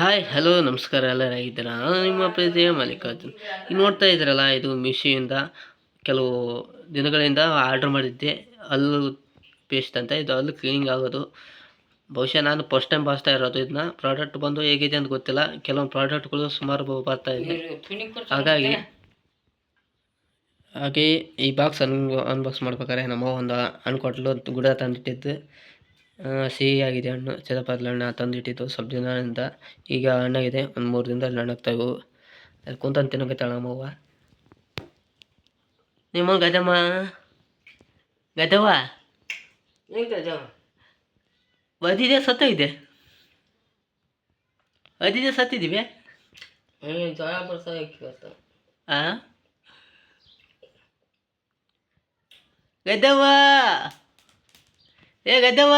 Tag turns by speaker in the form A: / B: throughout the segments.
A: Hi hello ನಮಸ್ಕಾರ ಎಲ್ಲ ಆಗಿದ್ದೀರಾ ನಾನು ನಿಮ್ಮ ಪ್ರೀತಿಯ ಮಲ್ಲಿಕಾರ್ಜುನ್. ಈಗ ನೋಡ್ತಾ ಇದ್ದೀರಲ್ಲ ಇದು ಮಿಶಿಯಿಂದ ಕೆಲವು ದಿನಗಳಿಂದ ಆರ್ಡ್ರ್ ಮಾಡಿದ್ದೆ. ಹಲ್ಲು ಪೇಸ್ಟ್ ಅಂತ ಇದು ಹಲ್ಲು ಕ್ಲೀನಿಂಗ್ ಆಗೋದು. ಬಹುಶಃ ನಾನು ಫಸ್ಟ್ ಟೈಮ್ ಬಳಸ್ತಾ ಇರೋದು ಇದನ್ನ. ಪ್ರಾಡಕ್ಟ್ ಬಂದು ಹೇಗಿದೆ ಅಂತ ಗೊತ್ತಿಲ್ಲ. ಕೆಲವೊಂದು ಪ್ರಾಡಕ್ಟ್ಗಳು ಸುಮಾರು ಬರ್ತಾ ಇದೆ. ಹಾಗಾಗಿ ಹಾಗೆ ಈ ಬಾಕ್ಸ್ ಅನ್ ಅನ್ಬಾಕ್ಸ್ ಮಾಡ್ಬೇಕಾದ್ರೆ ನಮ್ಮ ಒಂದು ಅನ್ಕೊಟ್ಲು ಗುಡ ತಂದಿಟ್ಟಿದ್ದು. ಸಿಹಿಯಾಗಿದೆ ಹಣ್ಣು ಚದಪದಲ ಹಣ್ಣು ತಂದಿಟ್ಟಿದ್ದು ಸ್ವಲ್ಪ ದಿನದಿಂದ ಈಗ ಹಣ್ಣಾಗಿದೆ ಒಂದು ಮೂರು ದಿನದಲ್ಲಿ ಹಣ್ಣಾಗ್ತಾ ಇವು. ಅಲ್ಲಿ ಕುಂತಂತ ತಿನ್ನಕತ್ತಾಳ ನಮ್ಮವ್ವ ನಿಮ್ಮ ಗದಮ್ಮ ಗದವ ಬದಿದೆ ಸತ್ತೋಗಿದೆ. ಬದಿದೆ ಸತ್ತಿದ್ದೀವಿ. ಆ? ಗದ್ದವ್ವ ಏ ಗದ್ದವ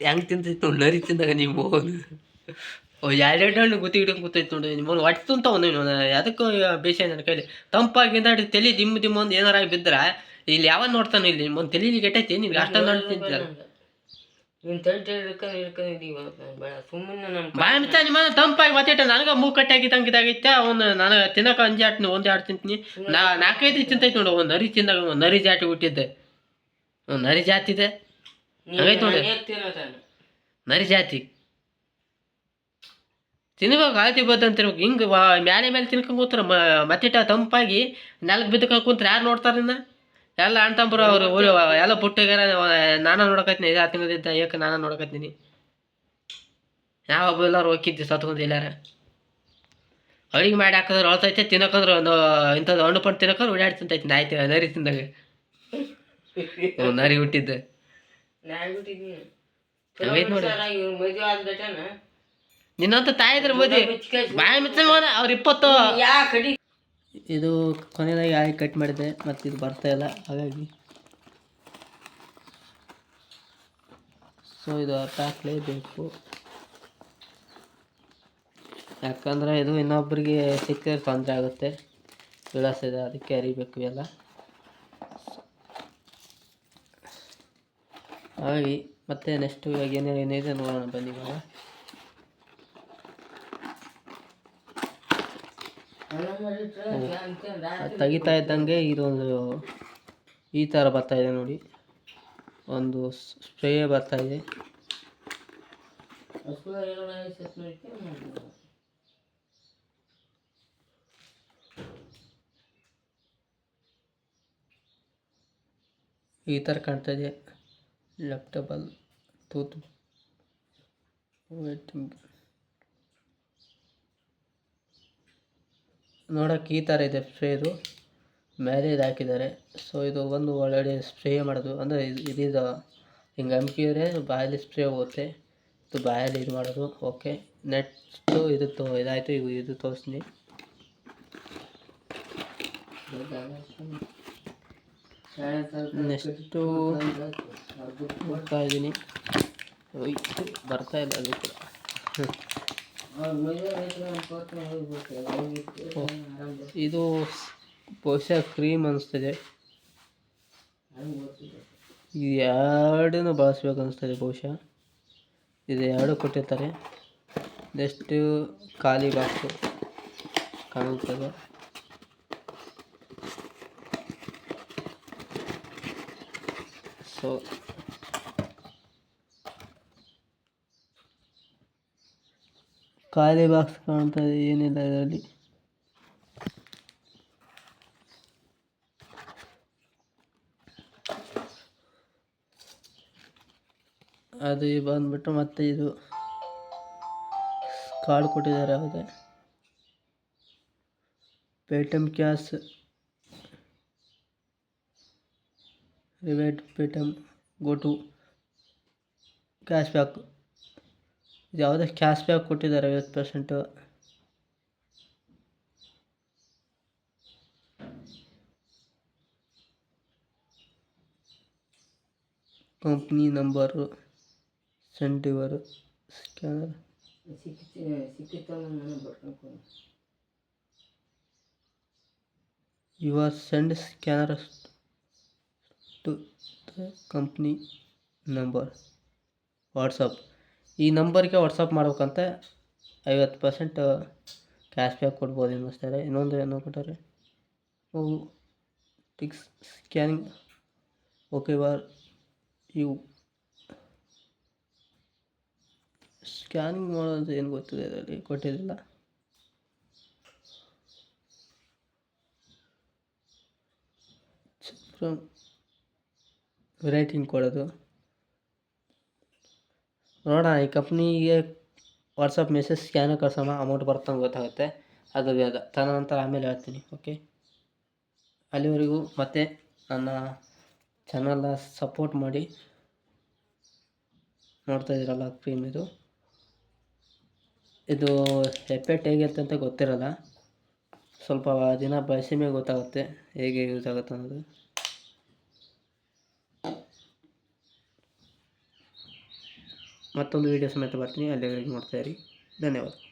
A: ಹೆಂಗೆ ತಿಂತೈತೆ ನೋಡಿ ನರಿ ತಿಂದಾಗ ನೀವು ಓ ಎರಡೆರಡು ಹಣ್ಣು ಗುತ್ತಿ ಹಿಡ್ಕೊಂಡು ಗೊತ್ತೈತೆ ನೋಡಿ ನಿಮ್ಮ ಹೊಟ್ಟೆ ತುಂತಾವ ನೀನು. ಅದಕ್ಕೂ ಬೇಷ ನನ್ನ ಕೈಲಿ ತಂಪಾಗಿಂದ ತಲೆ ದಿಮ್ಮ ದಿಮ್ಮ ಒಂದು ಏನಾರ ಆಗಿ ಬಿದ್ರೆ ಇಲ್ಲಿ ಯಾವ ನೋಡ್ತಾನೆ ಇಲ್ಲಿ ಒಂದು ತಲೆಲಿ ಕೆಟ್ಟೈತಿ ನಿನ್ಗೆ ಅಷ್ಟೊಂದು ಹಣ್ಣು ತಿಂತಾರೆ ನಿಮ್ಮ ತಂಪಾಗಿ ಮತ್ತೆ ನನಗೆ ಮೂ ಕಟ್ಟಾಗಿ ತಂಗಿದಾಗೈತೆ ಅವ್ನು ನಾನು ತಿನ್ನಕ ಅಂಜಿ ಆಡ್ತೀನಿ ಒಂದೇ ಆಡ್ ತಿಂತೀನಿ. ನಾ ನಾಲ್ಕೈದು ತಿಂತೈತೆ ನೋಡು ಒಂದು ನರಿ ತಿಂದಾಗ ನರಿ ಜಾಟಿ ಹುಟ್ಟಿದ್ದೆ. ನರಿ ಜಾತಿ ಇದೆ. ಹಂಗೈತೆ ನೋಡಿ. ನರಿ ಜಾತಿ. ತಿನ್ಬೇಕು ಇವತ್ತು ಅಂತ ತಿನ್ಬೇಕು. ಹಿಂಗೆ ಮ್ಯಾಲೆ ಮೇಲೆ ತಿನ್ಕೊಂಡು ಕೂತ್ರ ಮತ್ತಿಟ್ಟ ತಂಪಾಗಿ ನೆಲಕ್ಕೆ ಬಿದ್ದಕೊಂಡು ಕುಂತ್ರೆ ಯಾರು ನೋಡ್ತಾರೆ ಇನ್ನ? ಎಲ್ಲ ಅಣ್ಣ ತಮ್ಮರು ಅವರು ಊರು ಎಲ್ಲ ಪುಟ್ಟಿಗಾರ ನಾನು ನೋಡಕತ್ತೀನಿ ಇದು ತಿಂಗಳಿದ್ದ ಏಕೆ ನಾನು ನೋಡಕತ್ತೀನಿ. ಯಾವೊಬ್ಬ ಎಲ್ಲಾರು ಹೋಗಿದ್ದೆ ಸತ್ಕೊಂಡು ಎಲ್ಲಾರ ಅಡಿಗೆ ಮಾಡಿ ಹಾಕಿದ್ರೆ ಅಳ್ತೈತೆ ತಿನ್ನಕಂದ್ರೆ ಒಂದು ಇಂಥದ್ದು ಹಣ್ಣು ಪಣ್ಣು ತಿನ್ನಕಂದ್ರೆ ಓಡಾಡಿ ತಿಂತೈತಿ ಆಯ್ತು ನರಿ ತಿಂದಾಗ. ನರಿ ಹುಟ್ಟಿದ್ದೆ. ಹಂಗೈತೆ ನೋಡಿ. ನಿನ್ನಂತ ತಾಯಿದ್ರ ಮದುವೆ. ಬಾಯ ಮಿಚ್ಚ ಅವ್ರ ಇಪ್ಪತ್ತು. ಇದು ಕೊನೆಯದಾಗಿ ಆಗಿ ಕಟ್ ಮಾಡಿದೆ ಮತ್ತೆ ಇದು ಬರ್ತಾ ಇಲ್ಲ ಹಾಗಾಗಿ. ಸೊ ಇದು ಅರ್ಥ ಹಾಕ್ಲೇಬೇಕು ಯಾಕಂದ್ರೆ ಇದು ಇನ್ನೊಬ್ಬರಿಗೆ ಸಿಕ್ಕಿದ್ರೆ ತೊಂದರೆ ಆಗುತ್ತೆ. ವಿಳಾಸ ಇದೆ ಅದಕ್ಕೆ ಅರಿಬೇಕು ಎಲ್ಲ ಹಾಗಾಗಿ ಮತ್ತೆ ನೆಕ್ಸ್ಟ್ ಇವಾಗ ಏನೇನು ಏನಿದೆ ನೋಡೋಣ ಬನ್ನಿ ಇವಾಗ. ತೆಗಿತಾ ಇದ್ದಂಗೆ ಇದೊಂದು ಈ ಥರ ಬರ್ತಾ ಇದೆ ನೋಡಿ. ಒಂದು ಸ್ಪ್ರೇ ಬರ್ತಾ ಇದೆ. ಈ ಥರ ಕಾಣ್ತಾ ಇದೆ. ಲ್ಯಾಪ್ಟಾಪಲ್ ತೂತು ನೋಡೋಕೆ ಈ ಥರ ಇದೆ ಸ್ಪ್ರೇ ಇದು. ಮೇಲೆ ಇದು ಹಾಕಿದ್ದಾರೆ. ಸೊ ಇದು ಒಂದು ಒಳ್ಳೆ ಸ್ಪ್ರೇ ಮಾಡೋದು. ಅಂದರೆ ಇದು ಇದು ಹಿಂಗೆ ಅಂಕಿದ್ರೆ ಬಾಯಲ್ಲಿ ಸ್ಪ್ರೇ ಹೋಗುತ್ತೆ. ಇದು ಬಾಯಲ್ಲಿ ಇದು ಮಾಡೋದು. ಓಕೆ ನೆಕ್ಸ್ಟು ಇದು ತೋ ಇದಾಯಿತು. ಇದು ತೋರಿಸ್ತೀನಿ. ನೆಕ್ಸ್ಟು ಬರ್ತಾ ಇದ್ದೀನಿ. ಹೋಯ್ತು ಬರ್ತಾ ಇಲ್ಲ ಅದು ಕೂಡ. ಇದು ಬಹುಶಃ ಕ್ರೀಮ್ ಅನಿಸ್ತಿದೆ. ಇದು ಎರಡನ್ನೂ ಬಳಸ್ಬೇಕು ಅನಿಸ್ತದೆ ಬಹುಶಃ. ಇದು ಎರಡು ಕೊಟ್ಟಿರ್ತಾರೆ. ನೆಕ್ಸ್ಟು ಖಾಲಿ ಬಾಕ್ಸು ಕಾಣುತ್ತದೆ. ಸೊ ಖಾಲಿ ಬಾಕ್ಸ್ ಇದೆ, ಏನಿಲ್ಲ ಇದರಲ್ಲಿ. ಅದು ಬಂದ್ಬಿಟ್ಟು ಮತ್ತೆ ಇದು ಕಾರ್ಡ್ ಕೊಟ್ಟಿದ್ದಾರೆ ಯಾವುದೇ Paytm cash rebate Paytm go to cash back ಯಾವುದೇ ಕ್ಯಾಶ್ ಬ್ಯಾಕ್ ಕೊಟ್ಟಿದ್ದಾರೆ ಐವತ್ತು percent. Company number, ಸೆಂಟಿವರು, scanner. Your send scanner to company number, WhatsApp. ಈ ನಂಬರ್ಗೆ ವಾಟ್ಸಪ್ ಮಾಡ್ಬೇಕಂತ ಐವತ್ತು ಪರ್ಸೆಂಟ್ ಕ್ಯಾಶ್ ಬ್ಯಾಕ್ ಕೊಡ್ಬೋದು ಅನ್ನಿಸ್ತಾರೆ ಇನ್ನೊಂದು ಏನು ಕೊಟ್ಟಾರೆ? ಅವು ಟಿಕ್ಸ್ ಸ್ಕ್ಯಾನಿಂಗ್. Okay, bar. ಇವು ಸ್ಕ್ಯಾನಿಂಗ್ ಮಾಡೋದು ಏನು ಗೊತ್ತಿದೆ ಇದರಲ್ಲಿ ಕೊಟ್ಟಿದ್ದಿಲ್ಲ. ರೇಟಿಂಗ್ ಕೊಡೋದು. ನೋಡೋಣ, ಈ ಕಂಪ್ನಿಗೆ ವಾಟ್ಸಪ್ ಮೆಸೇಜ್ ಸ್ಕ್ಯಾನರ್ ಕಳ್ಸೋಣ ಅಮೌಂಟ್ ಬರ್ತಂಗೆ ಗೊತ್ತಾಗುತ್ತೆ. ಅದು ಬೇಗ. ತದನಂತರ ಆಮೇಲೆ ಹೇಳ್ತೀನಿ ಓಕೆ ಅಲ್ಲಿವರೆಗೂ ಮತ್ತೆ ನನ್ನ ಚಾನಲ್ನ ಸಪೋರ್ಟ್ ಮಾಡಿ. ನೋಡ್ತಾ ಇದ್ದೀರಲ್ಲ ಕ್ರೀಮ್ ಇದು. ಇದು ಎಫೆಕ್ಟ್ ಹೇಗಿರುತ್ತೆ ಅಂತ ಗೊತ್ತಿರಲ್ಲ. ಸ್ವಲ್ಪ ದಿನ ಬಳಸಿ ಗೊತ್ತಾಗುತ್ತೆ ಹೇಗೆ ಯೂಸ್ ಆಗುತ್ತೆ ಅನ್ನೋದು. ಮತ್ತೊಂದು ವೀಡಿಯೋ ಸಮೇತ ಬರ್ತೀನಿ. ಅಲ್ಲಿವರೆಗೆ ನೋಡ್ತಾ ಇರಿ. ಧನ್ಯವಾದ.